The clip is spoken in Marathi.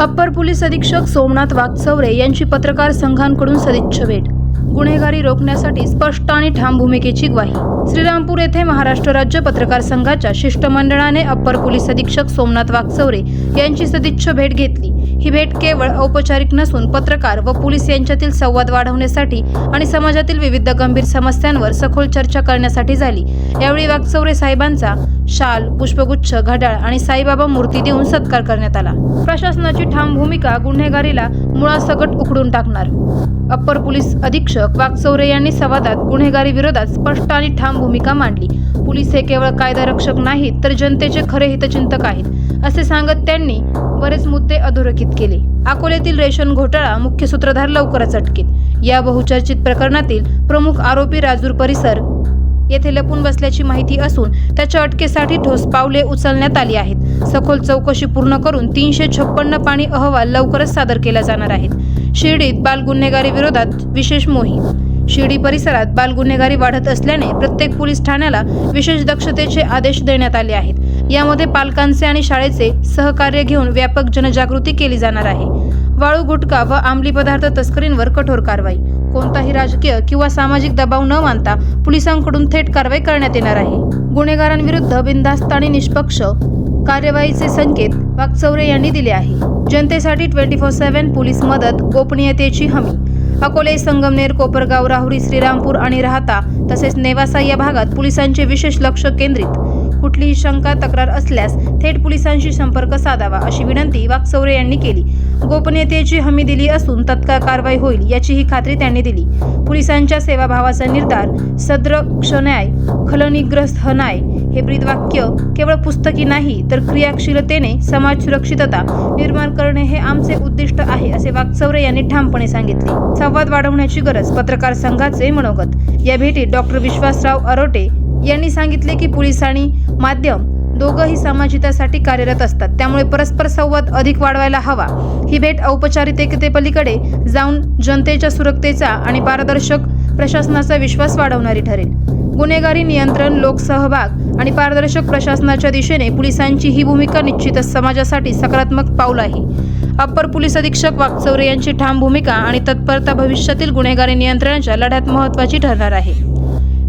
अप्पर पोलीस अधीक्षक सोमनाथ वागचौरे यांची पत्रकार संघांकडून सदिच्छ भेट. गुन्हेगारी रोखण्यासाठी स्पष्ट आणि ठाम भूमिकेची ग्वाही. श्रीरामपूर येथे महाराष्ट्र राज्य पत्रकार संघाच्या शिष्टमंडळाने अप्पर पोलीस अधीक्षक सोमनाथ वागचौरे यांची सदिच्छ भेट घेतली. ही भेट केवळ औपचारिक नसून पत्रकार व पोलीस यांच्यातील संवाद वाढवण्यासाठी आणि समाजातील विविध गंभीर समस्यांवर सखोल चर्चा करण्यासाठी झाली. यावेळी वागचौरे साहेबांचा शाल पुष्पगुच्छ घड्याळ आणि साईबाबा मूर्ती देऊन सत्कार करण्यात आला. प्रशासनाची ठाम भूमिका गुन्हेगारीला मुळासकट उखडून टाकणार. अप्पर पोलीस अधीक्षक वागचौरे यांनी संवादात गुन्हेगारी विरोधात स्पष्ट आणि ठाम भूमिका मांडली. पोलीस हे केवळ कायदा रक्षक नाहीत तर जनतेचे खरे हितचिंतक आहेत. असे सांगत त्यांनी बरेच मुद्दे अधोरेखित केले. अकोल्यातील रेशन घोटाळा मुख्य सूत्रधार लवकरच अटकेत. या बहुचर्चित प्रकरणातील प्रमुख आरोपी राजूर परिसर येथे लपून बसल्याची माहिती असून त्याच्या अटकेसाठी ठोस पावले उचलण्यात आली आहेत. सखोल चौकशी पूर्ण करून तीनशे छप्पन्न पाणी अहवाल लवकरच सादर केला जाणार आहेत शिर्डीत बाल गुन्हेगारी विरोधात विशेष मोहीम. शिर्डी परिसरात बाल गुन्हेगारी वाढत असल्याने प्रत्येक पोलीस ठाण्याला विशेष दक्षतेचे आदेश देण्यात आले आहेत. यामध्ये पालकांचे आणि शाळेचे सहकार्य घेऊन व्यापक जनजागृती केली जाणार आहे. वाळू गुटखा व अंमली पदार्थ तस्करींवर कठोर कारवाई. कोणताही राजकीय किंवा सामाजिक दबाव न मानता पोलिसांकडून थेट कारवाई करण्यात येणार आहे. गुन्हेगारांविरुद्ध बिनधास्त आणि निष्पक्ष कार्यवाहीचे संकेत वागचौरे यांनी दिले आहे. जनतेसाठी ट्वेंटी फोर सेव्हन पोलीस मदत गोपनीयतेची हमी. अकोले संगमनेर कोपरगाव राहुरी श्रीरामपूर आणि राहता तसेच नेवासा या भागात पोलिसांचे विशेष लक्ष केंद्रित. कुठलीही शंका तक्रार असल्यास थेट पोलिसांशी संपर्क साधावा अशी विनंती वाकचौरे यांनी केली. गोपनीयतेची हमी दिली असून तत्काळ कारवाई होईल याचीही खात्री त्यांनी दिली. पोलिसांच्या सेवाभावाचा निर्धार सद्र क्षन्याय खलनिग्रस्त न्याय हे ब्रीदवाक्य केवळ पुस्तकी नाही तर क्रियाशीलतेने समाज सुरक्षितता निर्माण करणे हे आमचे उद्दिष्ट आहे असे वाकचौरे यांनी ठामपणे सांगितले. संवाद वाढवण्याची गरज पत्रकार संघाचे मनोगत. या भेटीत डॉक्टर विश्वासराव अरोटे यांनी सांगितले की पोलीस आणि माध्यम दोघंही समाजहितासाठी कार्यरत असतात. त्यामुळे परस्पर संवाद अधिक वाढवायला हवा. ही भेट औपचारिकतेपलीकडे जाऊन जनतेच्या सुरक्षतेचा आणि पारदर्शक प्रशासनाचा विश्वास वाढवणारी ठरेल. गुन्हेगारी नियंत्रण लोकसहभाग आणि पारदर्शक प्रशासनाच्या दिशेने पोलिसांची ही भूमिका निश्चितच समाजासाठी सकारात्मक पाऊल आहे. अप्पर पोलीस अधीक्षक वागचौरे यांची ठाम भूमिका आणि तत्परता भविष्यातील गुन्हेगारी नियंत्रणाच्या लढ्यात महत्त्वाची ठरणार आहे.